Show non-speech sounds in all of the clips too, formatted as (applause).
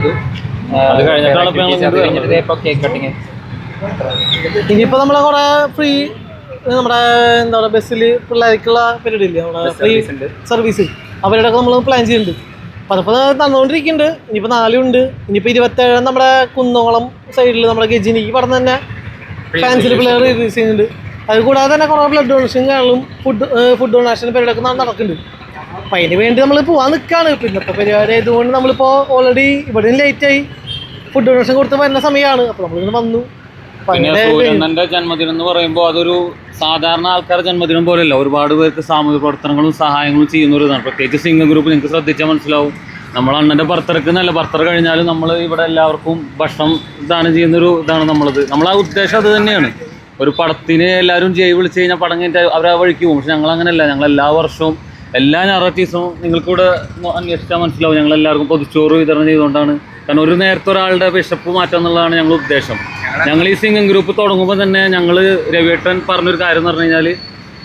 അത് കഴിഞ്ഞിട്ടാണ് ഇപ്പൊ കഴിഞ്ഞിട്ട് ഇപ്പൊ കേക്ക് കട്ടിങ് ഇനിയിപ്പോ നമ്മളെ കുറെ ഫ്രീ നമ്മുടെ എന്താ പറയുക ബസ്സിൽ പിള്ളേർക്കുള്ള പരിപാടി ഇല്ലേ? നമ്മുടെ ഫ്രീ സർവീസ് ഉണ്ട്. സർവീസ് അവരുടെ നമ്മൾ പ്ലാൻ ചെയ്യുന്നുണ്ട് അപ്പൊ അതിപ്പോ തന്നുകൊണ്ടിരിക്കുന്നുണ്ട് ഇനിയിപ്പോ നാലുണ്ട് ഇനിയിപ്പോ ഇരുപത്തേഴ് നമ്മുടെ കുന്നോളം സൈഡിൽ നമ്മുടെ ഗജിനിക്ക് പടം പറഞ്ഞ തന്നെ ഫാൻസിൽ പിള്ളേർ റിലീസ് ചെയ്യുന്നുണ്ട്. അത് കൂടാതെ തന്നെ കുറെ ബ്ലഡ് ഡൊണേഷൻ കാണും ഫുഡ് ഫുഡ് ഡൊണേഷൻ പരിപാടിയൊക്കെ നടക്കുന്നുണ്ട് അപ്പൊ അതിന് വേണ്ടി നമ്മൾ പോവാൻ നിൽക്കാണ് പിന്നത്തെ പരിപാടി ആയതുകൊണ്ട് നമ്മളിപ്പോൾ ഓൾറെഡി ഇവിടെ ലേറ്റ് ആയി. ഫുഡ് ഡൊണേഷൻ കൊടുത്ത് വരുന്ന സമയമാണ് അപ്പോൾ നമ്മളിങ്ങനെ വന്നു. സൂര്യനന്റെ ജന്മദിനം എന്ന് പറയുമ്പോൾ അതൊരു സാധാരണ ആൾക്കാരുടെ ജന്മദിനം പോലെയല്ല. ഒരുപാട് പേർക്ക് സാമൂഹിക പ്രവർത്തനങ്ങളും സഹായങ്ങളും ചെയ്യുന്ന ഒരു ഇതാണ്. പ്രത്യേകിച്ച് സിംഗം ഗ്രൂപ്പ് നിങ്ങൾക്ക് ശ്രദ്ധിച്ചാൽ മനസ്സിലാവും. നമ്മൾ അണ്ണന്റെ ബർത്ത്ഡേക്ക് എന്നല്ല ബർത്ത്ഡേ കഴിഞ്ഞാലും നമ്മൾ ഇവിടെ എല്ലാവർക്കും ഭക്ഷണം ദാനം ചെയ്യുന്നൊരു ഇതാണ് നമ്മളത്. നമ്മളാ ഉദ്ദേശം അത് തന്നെയാണ്. ഒരു പടത്തിന് എല്ലാവരും ജയ് വിളിച്ചു കഴിഞ്ഞാൽ പടം കഴിഞ്ഞിട്ട് അവർ ആ വഴിക്ക് പോകും. പക്ഷെ ഞങ്ങൾ അങ്ങനെയല്ല ഞങ്ങൾ എല്ലാ വർഷവും എല്ലാ ഞായറാഴ്ചയും നിങ്ങൾക്കിവിടെ നോ- അന്വേഷിച്ചാൽ മനസ്സിലാവും. ഞങ്ങൾ എല്ലാവർക്കും പൊതുച്ചോറ് വിതരണം ചെയ്തുകൊണ്ടാണ്. കാരണം ഒരു നേരത്തെ ഒരാളുടെ വിശപ്പ് മാറ്റുക എന്നുള്ളതാണ് ഞങ്ങൾ ഉദ്ദേശം. ഞങ്ങൾ ഈ സിംഗിങ് ഗ്രൂപ്പ് തുടങ്ങുമ്പോൾ തന്നെ ഞങ്ങൾ രവിയേട്ടൻ പറഞ്ഞൊരു കാര്യം എന്ന് പറഞ്ഞു കഴിഞ്ഞാൽ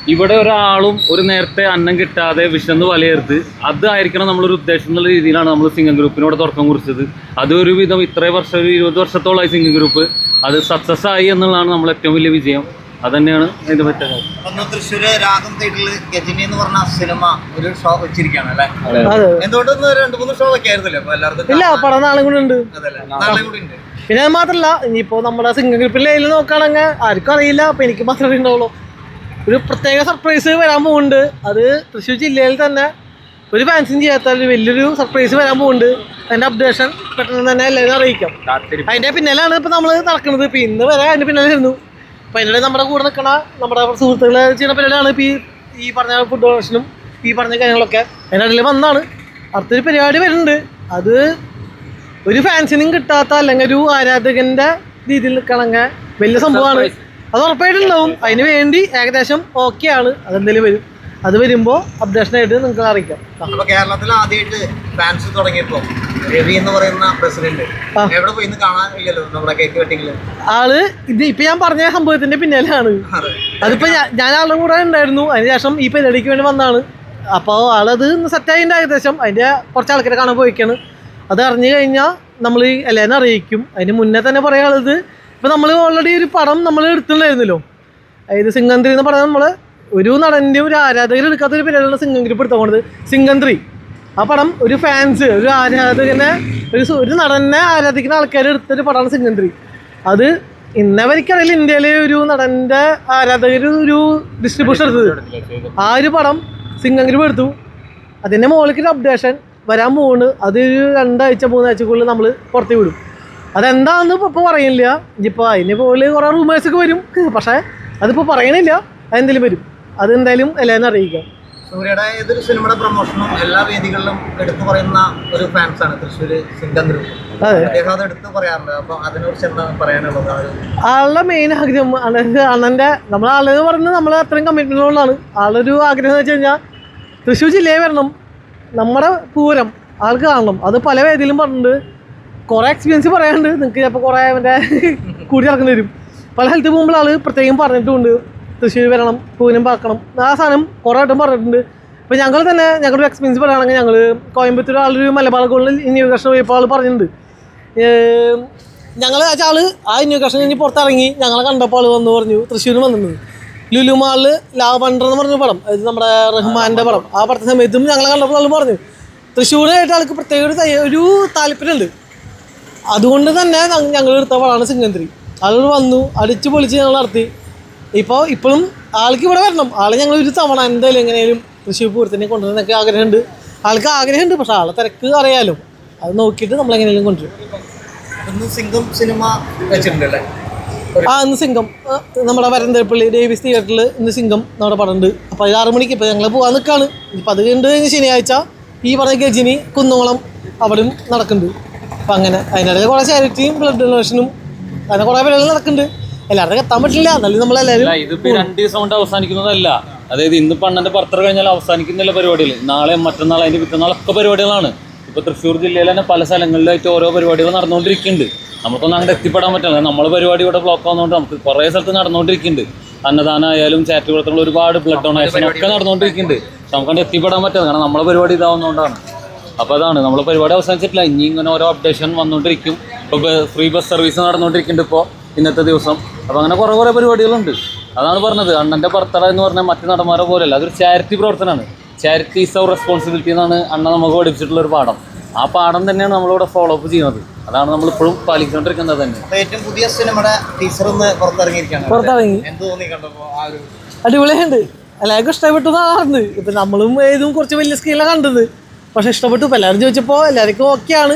ഇവിടെ ഒരാളും ഒരു നേരത്തെ അന്നം കിട്ടാതെ വിശന്ന് വലയരുത്. അതായിരിക്കണം നമ്മളൊരു ഉദ്ദേശം എന്നുള്ള രീതിയിലാണ് നമ്മൾ സിംഗം ഗ്രൂപ്പിനോട് തുടക്കം കുറിച്ചത്. അതൊരു വിധം ഇത്രയും വർഷം ഒരു ഇരുപത് വർഷത്തോളമായി സിംഗം ഗ്രൂപ്പ് അത് സക്സസ് ആയി എന്നുള്ളതാണ് നമ്മൾ ഏറ്റവും വലിയ വിജയം. അതന്നെയാണ് ഇതിന്റെ പറ്റുക ഒന്ന് തൃശ്ശൂര് രാഗം തിയേറ്ററിൽ ഗജനി എന്ന് പറഞ്ഞ സിനിമ ഒരു ഷോ വെച്ചിരിക്കുകയാണ് അല്ലേ? അതെ എന്തുകൊണ്ടൊന്ന് രണ്ട് മൂന്ന് ഷോ ഒക്കെ ആയിരുന്നല്ലേ അപ്പൊ എല്ലാവർക്കും ഇല്ല പടം നാളെ കൂടി ഉണ്ട്. അതല്ലേ? നാളെ കൂടി ഉണ്ട്. പിന്നെ അത് മാത്രല്ല ഇനിയിപ്പോ നമ്മുടെ സിംഗ് ഗ്രൂപ്പിലെ അതിൽ നോക്കുകയാണെങ്കിൽ ആർക്കും അറിയില്ല അപ്പൊ എനിക്ക് മാത്രമേ ഉണ്ടാവുള്ളൂ ഒരു പ്രത്യേക സർപ്രൈസ് വരാൻ പോകുന്നുണ്ട് അത് തൃശ്ശൂർ ജില്ലയിൽ തന്നെ ഒരു ഫാൻസിനും ചെയ്യാത്ത ഒരു വലിയൊരു സർപ്രൈസ് വരാൻ പോകുന്നുണ്ട് അതിന്റെ അപ്ഡേഷൻ പെട്ടെന്ന് തന്നെ എല്ലാവരും അറിയിക്കാം. അതിന്റെ പിന്നാലാണ് ഇപ്പൊ നമ്മൾ നടക്കുന്നത്. ഇപ്പൊ ഇന്ന് വരെ അതിന്റെ പിന്നാലെ ഇരുന്നു അപ്പൊ അതിന്റെ നമ്മുടെ കൂടെ നിൽക്കണ നമ്മുടെ സുഹൃത്തുക്കളെ ചെയ്യുന്ന പരിപാടിയാണ് ഇപ്പൊ ഈ ഈ പറഞ്ഞ ഫുഡ് ഡൊണേഷനും ഈ പറഞ്ഞ കാര്യങ്ങളൊക്കെ. അതിന്റെ ഇടയിൽ വന്നാണ്. അടുത്തൊരു പരിപാടി വരുന്നുണ്ട്. അത് ഒരു ഫാൻസിനും കിട്ടാത്ത അല്ലെങ്കിൽ ഒരു ആരാധകന്റെ രീതിയിൽ നിൽക്കണമെങ്കിൽ വലിയ സംഭവമാണ്. അത് ഉറപ്പായിട്ടുണ്ടാവും അതിന് വേണ്ടി ഏകദേശം ഓക്കെ ആണ്. അതെന്തെങ്കിലും വരും. അത് വരുമ്പോൾ അപ്ഡേഷനായിട്ട് നിങ്ങൾക്ക് അറിയിക്കാം. ആ. അപ്പൊ കേരളത്തിൽ ആദ്യമായിട്ട് ഫാൻസ് തുടങ്ങിയപ്പോൾ രവി എന്ന് പറയുന്ന പ്രസിഡന്റ് എവിടെ പോയി? നമ്മുടെ കേക്ക് വെട്ടിങ്ങിൽ ആൾ ഇത് ഇപ്പൊ ഞാൻ പറഞ്ഞ സംഭവത്തിന്റെ പിന്നാലെയാണ്. അതെ. അതിപ്പോ ഞാൻ ആളുടെ കൂടെ ഉണ്ടായിരുന്നു. അതിനുശേഷം ഈ പരിപാടിക്ക് വേണ്ടി വന്നാണ്. അപ്പോൾ ആളത് സെറ്റായിട്ടുണ്ട് ഏകദേശം. അതിന്റെ കുറച്ച് ആൾക്കാരെ കാണാൻ പോയിക്കാണ്. അത് അറിഞ്ഞു കഴിഞ്ഞാൽ നമ്മൾ എല്ലാവരും അറിയിക്കും. അതിന് മുന്നേ തന്നെ പറയാനുള്ളത് ഇപ്പം നമ്മൾ ഓൾറെഡി ഒരു പടം നമ്മൾ എടുത്തിട്ടുണ്ടായിരുന്നല്ലോ. അതായത് സിംഗന്തിരി എന്ന് പറഞ്ഞാൽ നമ്മൾ ഒരു നടന്റെ ഒരു ആരാധകർ എടുക്കാത്ത ഒരു പരിപാടിയാണ് സിംഗം ഗ്രൂപ്പ് എടുത്തോണ്ടത് സിംഗം ത്രീ. ആ പടം ഒരു ഫാൻസ് ഒരു ആരാധകനെ ഒരു ഒരു നടനെ ആരാധിക്കുന്ന ആൾക്കാർ എടുത്തൊരു പടമാണ് സിംഗം ത്രീ. അത് ഇന്നവരിക്കറിയില്ല ഇന്ത്യയിലെ ഒരു നടന്റെ ആരാധകർ ഒരു ഡിസ്ട്രിബ്യൂഷൻ എടുത്തത്. ആ ഒരു പടം സിംഗം ഗ്രൂപ്പ് എടുത്തു. അതിന്റെ മുകളിലേക്ക് ഒരു അപ്ഡേഷൻ വരാൻ പോകുന്നു അതൊരു രണ്ടാഴ്ച മൂന്നാഴ്ചക്കുള്ളിൽ നമ്മൾ പുറത്ത് വിടും. അതെന്താണെന്ന് ഇപ്പോൾ പറയില്ല ഇനിയിപ്പോൾ അതിന് പോലെ കുറേ റൂമേഴ്സൊക്കെ വരും. പക്ഷേ അതിപ്പോൾ പറയണില്ല. അതെന്തെങ്കിലും വരും. അതെന്തായാലും എല്ലാവരും അറിയിക്കാം. സൂര്യയുടെ ഏതൊരു സിനിമയുടെ പ്രൊമോഷനും എല്ലാ വേദികളിലും എടുത്തു പറയുന്ന ഒരു ഫാൻസ് ആണ് തൃശ്ശൂർ സിംഗം ഗ്രൂപ്പ് അതെ. അദ്ദേഹം അത് എടുത്ത് പറയാറുണ്ട്. അപ്പൊ അതിനെക്കുറിച്ച് എന്താ പറയാനുള്ളത്? ആളുടെ മെയിൻ ആഗ്രഹം അണ്ണന്റെ നമ്മളെ നമ്മൾ ആളെന്ന് പറയുന്നത് നമ്മൾ അത്രയും കമ്മിറ്റ്മെന്റ് ഉള്ളതാണ്. ആളൊരു ആഗ്രഹം എന്ന് വെച്ച് കഴിഞ്ഞാൽ തൃശ്ശൂർ ജില്ലയിൽ വരണം. നമ്മുടെ പൂരം ആൾക്ക് കാണണം. അത് പല വേദിയിലും പറഞ്ഞിട്ടുണ്ട്. കുറേ എക്സ്പീരിയൻസ് പറയാനുണ്ട്. നിങ്ങൾക്ക് ചിലപ്പോൾ കുറേ അവന്റെ (laughs) കൂടി നടക്കേണ്ടി വരും. പല സ്ഥലത്ത് പോകുമ്പോൾ ആൾ പ്രത്യേകം പറഞ്ഞിട്ടുമുണ്ട്. തൃശ്ശൂർ വരണം പൂനം പാക്കണം ആ സാധനം കുറേ വട്ടം പറഞ്ഞിട്ടുണ്ട്. അപ്പോൾ ഞങ്ങൾ തന്നെ ഞങ്ങളുടെ എക്സ്പീരിയൻസ് പറയുകയാണെങ്കിൽ ഞങ്ങൾ കോയമ്പത്തൂർ ആളൊരു മലബാർ ഗോൾഡിൽ ഇൻയൂഗ്രേഷൻ പോയപ്പോൾ ആൾ പറഞ്ഞിട്ടുണ്ട്. ഞങ്ങൾ ആൾ ആ ഇൻയൂഗ്രേഷൻ കഴിഞ്ഞ് പുറത്തിറങ്ങി ഞങ്ങളെ കണ്ടപ്പോൾ ആൾ വന്നു പറഞ്ഞു തൃശ്ശൂരിൽ വന്നിട്ടുണ്ട്. ലുലുമാളിൽ ലാവണ്ടർ എന്ന് പറഞ്ഞ പടം അത് നമ്മുടെ റഹ്മാന്റെ പടം. ആ പടത്തെ സമയത്തും ഞങ്ങളെ കണ്ടപ്പോൾ ആൾ പറഞ്ഞു തൃശ്ശൂരായിട്ട് ആൾക്ക് പ്രത്യേക ഒരു ഒരു താല്പര്യമുണ്ട്. അതുകൊണ്ട് തന്നെ ഞങ്ങൾ എടുത്ത പടമാണ് സിംഗന്ത്രി ആളുകൾ വന്നു അടിച്ചു പൊളിച്ച് ഞങ്ങൾ നടത്തി. ഇപ്പോൾ ഇപ്പോഴും ആൾക്ക് ഇവിടെ വരണം. ആൾ ഞങ്ങൾ ഒരു തവണ എന്തായാലും എങ്ങനെയും തൃശ്ശൂർ പൂരത്തിനെ കൊണ്ടുവരുന്നൊക്കെ ആഗ്രഹമുണ്ട്. ആൾക്ക് ആഗ്രഹമുണ്ട് പക്ഷെ ആളെ തിരക്ക് അറിയാലോ. അത് നോക്കിയിട്ട് നമ്മൾ എങ്ങനെയും കൊണ്ടുവരും. സിംഗം സിനിമ വെച്ചിട്ടുണ്ടല്ലേ ആ ഇന്ന് സിംഗം. നമ്മുടെ വരന്തരപ്പള്ളി ഡേവിസ് തിയേറ്ററിൽ ഇന്ന് സിംഗം നമ്മുടെ പടം ഉണ്ട് അപ്പോൾ അത് ആറ് മണിക്ക് ഇപ്പോൾ ഞങ്ങൾ പോകാൻ നിൽക്കുകയാണ് ഇപ്പം അത് കണ്ട് കഴിഞ്ഞ് ശനിയാഴ്ച ഈ പറഞ്ഞ ഗജിനി കുന്നോളം അവിടെയും നടക്കുന്നുണ്ട്. അപ്പം അങ്ങനെ അതിനിടയിൽ കുറേ ചാരിറ്റിയും ബ്ലഡ് ഡൊണേഷനും അങ്ങനെ കുറേ പരിപാടികൾ നടക്കുന്നുണ്ട്. എല്ലാവരും എത്താൻ പറ്റില്ല എന്നാലും നമ്മളെല്ലാവരും ഇതിപ്പോ രണ്ട് ദിവസം കൊണ്ട് അവസാനിക്കുന്നതല്ല. അതായത് ഇന്ന് പണ്ണന്റെ പത്ര കഴിഞ്ഞാൽ അവസാനിക്കുന്നില്ല പരിപാടികൾ. നാളെ മറ്റന്നാൾ അതിന്റെ പിറ്റന്നാളൊക്കെ പരിപാടികളാണ്. ഇപ്പൊ തൃശ്ശൂർ ജില്ലയിൽ തന്നെ പല സ്ഥലങ്ങളിലായിട്ട് ഓരോ പരിപാടികൾ നടന്നുകൊണ്ടിരിക്കുന്നുണ്ട്. നമുക്കൊന്നും അങ്ങോട്ട് എത്തിപ്പെടാൻ പറ്റില്ല. നമ്മളെ പരിപാടി ഇവിടെ ബ്ലോക്ക് ആവുന്നതുകൊണ്ട് നമുക്ക് കുറേ സ്ഥലത്ത് നടന്നുകൊണ്ടിരിക്കുന്നുണ്ട്. അന്നദാനം ആയാലും ചാറ്റ് കൊടുത്തുള്ള ഒരുപാട് ബ്ലഡ് ഡൊണേഷൻ ഒക്കെ നടന്നുകൊണ്ടിരിക്കുന്നുണ്ട്. പക്ഷെ നമുക്ക് അങ്ങോട്ട് എത്തിപ്പെടാൻ പറ്റില്ല. കാരണം നമ്മളെ പരിപാടി ഇതാവുന്നതുകൊണ്ടാണ്. അപ്പോൾ അതാണ്. നമ്മളെ പരിപാടി അവസാനിച്ചിട്ടില്ല. ഇനി ഇങ്ങനെ ഓരോ അപ്ഡേഷൻ വന്നുകൊണ്ടിരിക്കും. ഇപ്പോൾ ഫ്രീ ബസ് സർവീസ് നടന്നുകൊണ്ടിരിക്കുന്നുണ്ട് ഇപ്പോൾ ഇന്നത്തെ ദിവസം. അപ്പോൾ അങ്ങനെ കുറേ കുറേ പരിപാടികളുണ്ട്. അതാണ് പറഞ്ഞത്. അണ്ണന്റെ ഭർത്താവ് എന്ന് പറഞ്ഞാൽ മറ്റു നടന്മാരെ പോലെയല്ല. അതൊരു ചാരിറ്റി പ്രവർത്തനമാണ്. ചാരിറ്റി ഈസ് അവർ റെസ്പോൺസിബിലിറ്റി എന്നാണ് അണ്ണ നമുക്ക് പഠിപ്പിച്ചിട്ടുള്ള ഒരു പാഠം. ആ പാഠം തന്നെയാണ് നമ്മളിവിടെ ഫോളോ അപ്പ് ചെയ്യുന്നത്. അതാണ് നമ്മൾ ഇപ്പോഴും പാലിച്ചുകൊണ്ടിരിക്കുന്നത് തന്നെ. ഏറ്റവും പുതിയ സിനിമയുടെ ടീച്ചർ ഒന്ന് പുറത്തിറങ്ങിയിരിക്കുകയാണ്. പുറത്തിറങ്ങി എന്ത് തോന്നി കണ്ടപ്പോ ആ ഒരു അടിപൊളിയുണ്ട് എല്ലാവർക്കും ഇഷ്ടപ്പെട്ടു എന്നാണ് ഇപ്പം നമ്മളും ഏതും കുറച്ച് വലിയ സ്ക്രീനിലാണ് കണ്ടത്. പക്ഷെ ഇഷ്ടപ്പെട്ടു. ഇപ്പം എല്ലാവരും ചോദിച്ചപ്പോൾ എല്ലാവർക്കും ഓക്കെയാണ്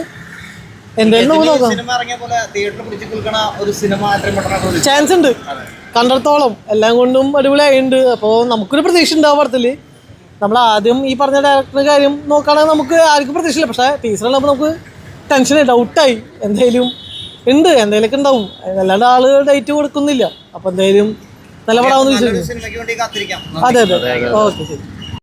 ചാൻസ് ഉണ്ട്. കണ്ടിടത്തോളം. എല്ലാം കൊണ്ടും അടിപൊളിയായിട്ടുണ്ട്. അപ്പോൾ നമുക്കൊരു പ്രതീക്ഷ ഉണ്ടാവും പടത്തിൽ നമ്മൾ ആദ്യം ഈ പറഞ്ഞ ഡയറക്ടറിന്റെ കാര്യം നോക്കുകയാണെങ്കിൽ നമുക്ക് ആർക്കും പ്രതീക്ഷയില്ല. പക്ഷേ ടീച്ചറുള്ളപ്പോൾ നമുക്ക് ടെൻഷനായി ഡൗട്ടായി എന്തായാലും ഉണ്ട്. എന്തെങ്കിലുമൊക്കെ ഉണ്ടാവും. അല്ലാണ്ട് ആൾ ഡേറ്റ് കൊടുക്കുന്നില്ല. അപ്പോൾ എന്തായാലും നല്ല പടാവുന്ന അതെ അതെ. ഓക്കെ ശരി.